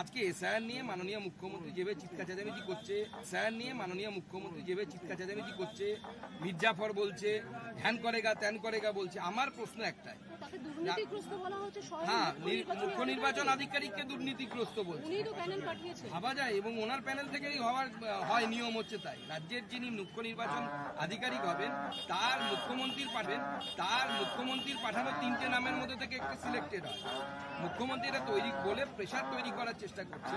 আজকে এসআইআর নিয়ে মাননীয় মুখ্যমন্ত্রী যেভাবে চিৎকার চেঁচামেচি করছে, এসআইআর নিয়ে মাননীয় মুখ্যমন্ত্রী যেভাবে চিৎকার চেঁচামেচি করছে, মির্জাফর বলছে, ধ্যান করেগা, ত্যান করেগা বলছে, আমার প্রশ্ন একটাই হ্যাঁ মুখ্য নি- নির্বাচনী মুখ্য নির্বাচন আধিকারিককে দুর্নীতিগ্রস্ত বলছে। উনিই তো প্যানেল পাঠিয়েছেন। ভাবা যায় এবং ওনার প্যানেল থেকেই হওয়ার হয় নিয়ম হচ্ছে তাই। রাজ্যের যিনি মুখ্য নির্বাচন আধিকারিক হবেন তার মুখ্যমন্ত্রীর পাঠাবেন তার মুখ্যমন্ত্রীর পাঠানো তিনটে নামের মধ্যে থেকে একটি সিলেক্টেড হয়। মুখ্যমন্ত্রী এটা তৈরি বলে প্রেশার তৈরি করার চেষ্টা করছে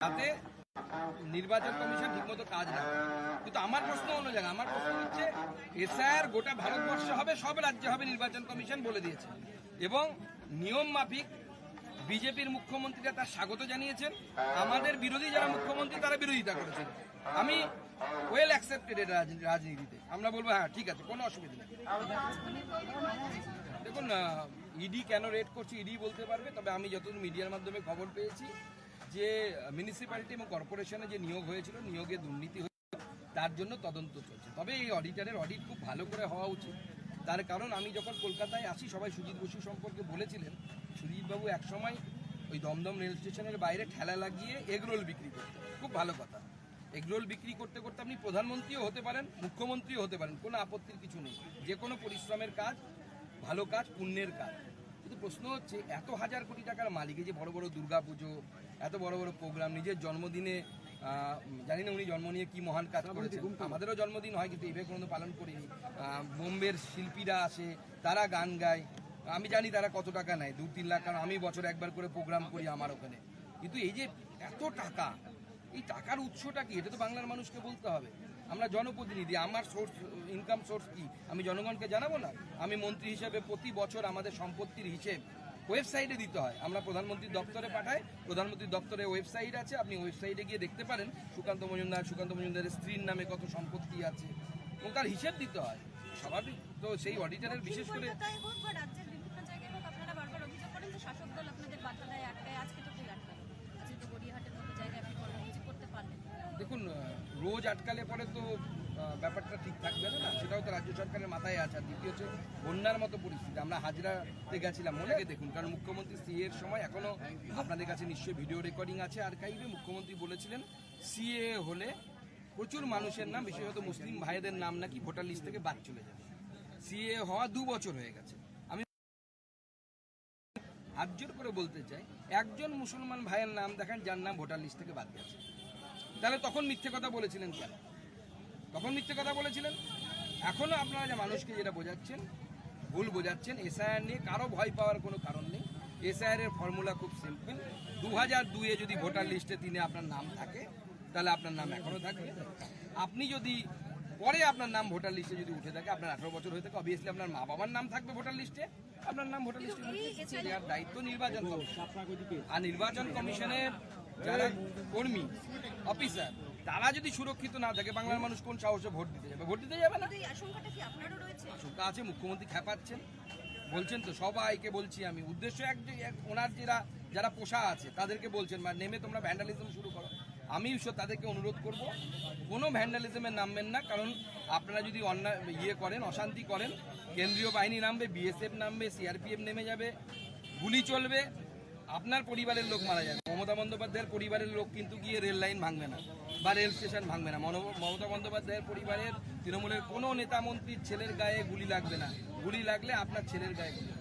তাতে নির্বাচন কমিশন ঠিকমতো কাজ না কিন্তু আমার প্রশ্ন অন্য জায়গা আমার প্রশ্ন হচ্ছে এসআইআর গোটা ভারতবর্ষে হবে, সব রাজ্যে হবে নির্বাচন কমিশন বলে দিয়েছে। এবং নিয়ম মাফিক বিজেপির মুখ্যমন্ত্রীরা তার স্বাগত জানিয়েছেন। আমাদের বিরোধী যারা মুখ্যমন্ত্রী, তারা বিরোধিতা করেছেন। আমি ওয়েল অ্যাকসেপ্টেড এটা রাজনীতিতে। আমরা বলব হ্যাঁ ঠিক আছে, কোনো অসুবিধা নেই। দেখুন ইডি কেন রেড করছে? ইডি বলতে পারবে, তবে আমি যতদূর মিডিয়ার মাধ্যমে খবর পেয়েছি যে মিউনিসিপ্যালিটি এবং কর্পোরেশনে যে নিয়োগ হয়েছিল, নিয়োগে দুর্নীতি তার জন্য তদন্ত চলছে। তবে এই অডিটারের অডিট খুব ভালো করে হওয়া উচিত। তার কারণ আমি যখন কলকাতায় আসি, সবাই সুজিত বসু সম্পর্কে বলেছিলেন, সুজিতবাবু একসময় ওই দমদম রেল স্টেশনের বাইরে ঠেলা লাগিয়ে এগরোল বিক্রি করতেন। খুব ভালো কথা। এগরোল বিক্রি করতে করতে আপনি প্রধানমন্ত্রীও হতে পারেন, মুখ্যমন্ত্রীও হতে পারেন, কোনো আপত্তির কিছু নেই। যে কোনো পরিশ্রমের কাজ, ভালো কাজ, পুণ্যের কাজ। কিন্তু প্রশ্ন হচ্ছে, এত হাজার কোটি টাকার মালিক যে বড় বড় দুর্গাপুজো, এত বড় বড় প্রোগ্রাম নিজের জন্মদিনে জানি না উনি জন্ম নিয়ে কি মহান কাজ করেছেন। আমাদেরও জন্মদিন হয় কিন্তু এভাবে কোনো পালন করিনি। বোম্বের শিল্পীরা আসে তারা গান গায়। আমি জানি তারা কত টাকা নেয় দু তিন লাখ কারণ আমি বছর একবার করে প্রোগ্রাম করি আমার ওখানে। কিন্তু এই যে এত টাকা এই টাকার উৎসটা কি? এটা তো বাংলার মানুষকে বলতে হবে। আমরা জনপ্রতিনিধি আমার সোর্স ইনকাম সোর্স কি? আমি জনগণকে জানাব না? আমি মন্ত্রী হিসেবে প্রতি বছর আমাদের সম্পত্তির হিসেব ওয়েবসাইটে দিতে হয়। আমরা প্রধানমন্ত্রীর দপ্তরে পাঠাই প্রধানমন্ত্রীর দপ্তরে ওয়েবসাইট আছে আপনি ওয়েবসাইটে গিয়ে দেখতে পারেন সুকান্ত মজুমদার সুকান্ত মজুমদারের স্ত্রীর নামে কত সম্পত্তি আছে। এবং তার হিসেব দিতে হয়। স্বাভাবিক। তো সেই অডিটারের বিশেষ করে কলকাতায় হোক বা রাজ্যের বিভিন্ন জায়গায় হোক আপনারা বারবার অভিযোগ করেন যে শাসক দল আপনাদের বাধা দেয় আটকায় আজকে তো কেউ আটকায় আজকে তো গড়িয়াহাটের মতো জায়গায় আপনি কর্মসূচি করতে পারলেন দেখুন রোজ আটকালে পরে তো ব্যাপারটা ঠিক থাকবে না সেটাও তো রাজ্য সরকারের মাথায় আছে। আর দ্বিতীয় হচ্ছে বন্যার মতো পরিস্থিতি। আমরা হাজরাতে গেছিলাম, মনে দেখুন, কারণ মুখ্যমন্ত্রী সিএ এর সময় এখনও আপনাদের কাছে নিশ্চয়ই ভিডিও রেকর্ডিং আছে। আর্কাইভে মুখ্যমন্ত্রী বলেছিলেন সিএ হলে প্রচুর মানুষের নাম, বিশেষত মুসলিম ভাইদের নাম নাকি ভোটার লিস্ট থেকে বাদ চলে যাবে। সিএ হওয়া দু বছর হয়ে গেছে। আমি হাত জোর করে বলতে চাই, একজন মুসলমান ভাইয়ের নাম দেখেন, যার নাম ভোটার লিস্ট থেকে বাদ গেছে। তাহলে তখন মিথ্যে কথা বলেছিলেন কেন? তখন মিথ্যে কথা বলেছিলেন। এখনও আপনারা যে মানুষকে যেটা বোঝাচ্ছেন ভুল বোঝাচ্ছেন এসআইআর নিয়ে কারও ভয় পাওয়ার কোনো কারণ নেই। এসআইআর এর ফর্মুলা খুব সিম্পল। দু হাজার দুইয়ে যদি ভোটার লিস্টে তিনে আপনার নাম থাকে তাহলে আপনার নাম এখনও থাকবে। আপনি যদি পরে আপনার নাম ভোটার লিস্টে যদি উঠে থাকে আপনার আঠারো বছর হয়ে থাকে অবভিয়াসলি আপনার মা বাবার নাম থাকবে ভোটার লিস্টে। আপনার নাম ভোটার লিস্টে দেওয়ার দায়িত্ব নির্বাচন কমিশন। আর নির্বাচন কমিশনের যারা কর্মী অফিসার তারা যদি সুরক্ষিত না থাকে বাংলার মানুষ কোন সাহসে ভোট দিতে যাবে? ভোট দিতে যাবে না? আশঙ্কা আছে মুখ্যমন্ত্রী খেপাচ্ছেন বলছেন তো সবাইকে বলছি আমি। উদ্দেশ্য এক যে এক- ওনার যারা যারা পোষা আছে তাদেরকে বলছেন বা নেমে তোমরা ভ্যান্ডালিজম শুরু করো। আমি তাদেরকে অনুরোধ করব কোনো ভ্যান্ডালিজমে নামবেন না কারণ আপনারা যদি অন্যায় ইয়ে করেন অশান্তি করেন কেন্দ্রীয় বাহিনী নামবে বিএসএফ নামবে সিআরপিএফ নেমে যাবে গুলি চলবে আপনার পরিবারের লোক মারা যাবে। মমতা বন্দ্যোপাধ্যায়ের পরিবারের লোক কিন্তু গিয়ে রেল লাইন ভাঙবে না বা রেল স্টেশন ভাঙবে না। মমতা বন্দ্যোপাধ্যায়ের পরিবারের তৃণমূলের কোনো নেতা মন্ত্রীর ছেলের গায়ে গুলি লাগবে না। গুলি লাগলে আপনার ছেলের গায়ে গুলি